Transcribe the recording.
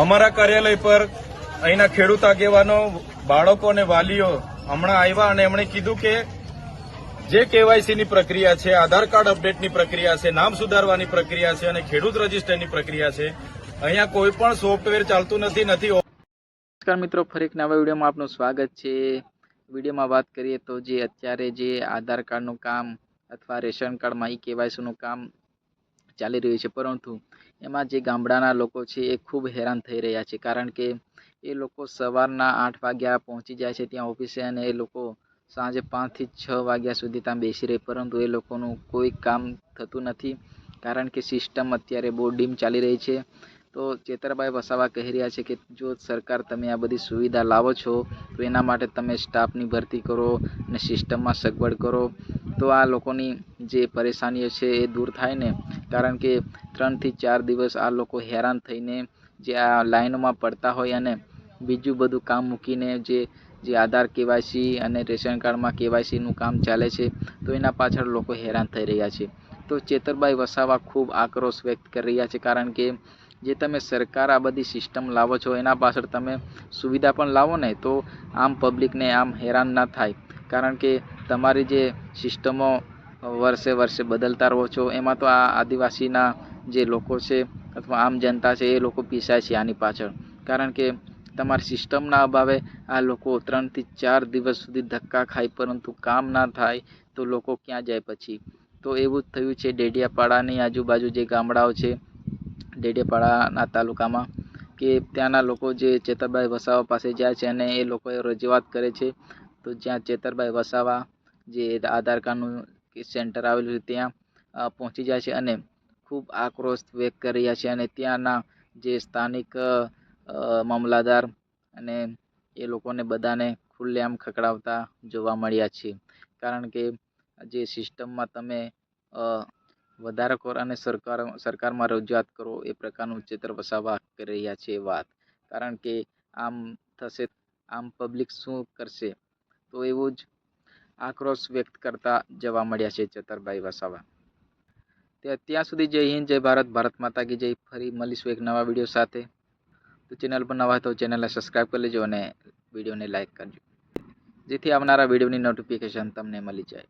અમારા કાર્યાલય પર અહીંના ખેડૂત આગેવાનો, બાળકો અને વાલીઓ હમણાં આવ્યા અને એમણે કીધું કે જે કેવાયસીની પ્રક્રિયા છે, આધાર કાર્ડ અપડેટની પ્રક્રિયા છે, નામ સુધારવાની પ્રક્રિયા છે અને ખેડૂત રજીસ્ટરની પ્રક્રિયા છે, અહીંયા કોઈ પણ સોફ્ટવેર ચાલતું નથી નથી નમસ્કાર મિત્રો, ફરી એક નવા વિડીયોમાં આપનું સ્વાગત છે. વિડીયોમાં વાત કરીએ તો જે અત્યારે જે આધાર કાર્ડનું કામ અથવા રેશન કાર્ડમાં ઈ કેવાયસીનું કામ ચાલી રહ્યું છે. પરંતુ એમાં જે ગામડાના લોકો છે એ ખૂબ હેરાન થઈ રહ્યા છે. કારણ કે એ લોકો સવારના આઠ વાગ્યા પહોંચી જાય છે ત્યાં ઓફિસે અને એ લોકો સાંજે પાંચથી છ વાગ્યા સુધી ત્યાં બેસી રહે. પરંતુ એ લોકોનું કોઈ કામ થતું નથી. કારણ કે સિસ્ટમ અત્યારે બહુ ડીમ ચાલી રહી છે. તો ચેતરભાઈ વસાવા કહી રહ્યા છે કે જો સરકાર તમે આ બધી સુવિધા લાવો છો, તો એના માટે તમે સ્ટાફની ભરતી કરો અને સિસ્ટમમાં સગવડ કરો. તો આ લોકોની જે પરેશાનીઓ છે એ દૂર થાય ને, કારણ કે ત્રણથી ચાર દિવસ આ લોકો હેરાન થઈને જે આ લાઈનોમાં પડતા હોય અને બીજું બધું કામ મૂકીને જે જે આધાર કેવાયસી અને રેશન કાર્ડમાં કેવાયસીનું કામ ચાલે છે, તો એના પાછળ લોકો હેરાન થઈ રહ્યા છે. તો ચેતરભાઈ વસાવા ખૂબ આક્રોશ વ્યક્ત કરી રહ્યા છે, કારણ કે જે તમે સરકાર આ બધી સિસ્ટમ લાવો છો, એના પાછળ તમે સુવિધા પણ લાવો ને, તો આમ પબ્લિકને આમ હેરાન ના થાય. કારણ કે તમારી જે સિસ્ટમો વર્ષે વર્ષે બદલતા રહો છો, એમાં તો આ આદિવાસીના જે લોકો છે અથવા આમ જનતા છે, એ લોકો પીસાય છે આની પાછળ. કારણ કે તમારી સિસ્ટમના અભાવે આ લોકો ત્રણથી ચાર દિવસ સુધી ધક્કા ખાય પરંતુ કામ ના થાય તો લોકો ક્યાં જાય પછી? તો એવું જ થયું છે ડેડિયાપાડાની આજુબાજુ જે ગામડાઓ છે, ડેડિયાપાડાના તાલુકામાં, કે ત્યાંના લોકો જે ચેતરભાઈ વસાવા પાસે જાય છે અને એ લોકોએ રજૂઆત કરે છે તો જ્યાં ચેતરભાઈ વસાવા જે આધાર કાર્ડનું સેન્ટર આવેલું છે, ત્યાં પહોંચી જાય છે અને ખૂબ આક્રોશ વ્યક્ત કરી રહ્યા છે અને ત્યાંના જે સ્થાનિક મામલાદાર અને એ લોકોને બધાને ખુલ્લેઆમ ખકડાવતા જોવા મળ્યા છે. કારણ કે જે સિસ્ટમમાં તમે વધારો કરો અને સરકાર, સરકારમાં રજૂઆત કરો એ પ્રકારનું ચિત્ર વસાવા કરી રહ્યા છે વાત. કારણ કે આમ થશે, આમ પબ્લિક શું કરશે? તો એવું જ આક્રોશ વ્યક્ત કરતા જવા મળ્યા છે ચતરભાઈ વસાવા. તે ત્યાં સુધી જય હિન્દ, જય ભારત ભારત માતા કી જય. ફરી મળીશું એક નવા વીડિયો સાથે. તો ચેનલ પર નવા તો ચેનલને સબસ્ક્રાઈબ કરી લેજો અને વિડીયોને લાઇક કરજો. જેથી આવનારા વિડીયોની નોટિફિકેશન તમને મળી જાય.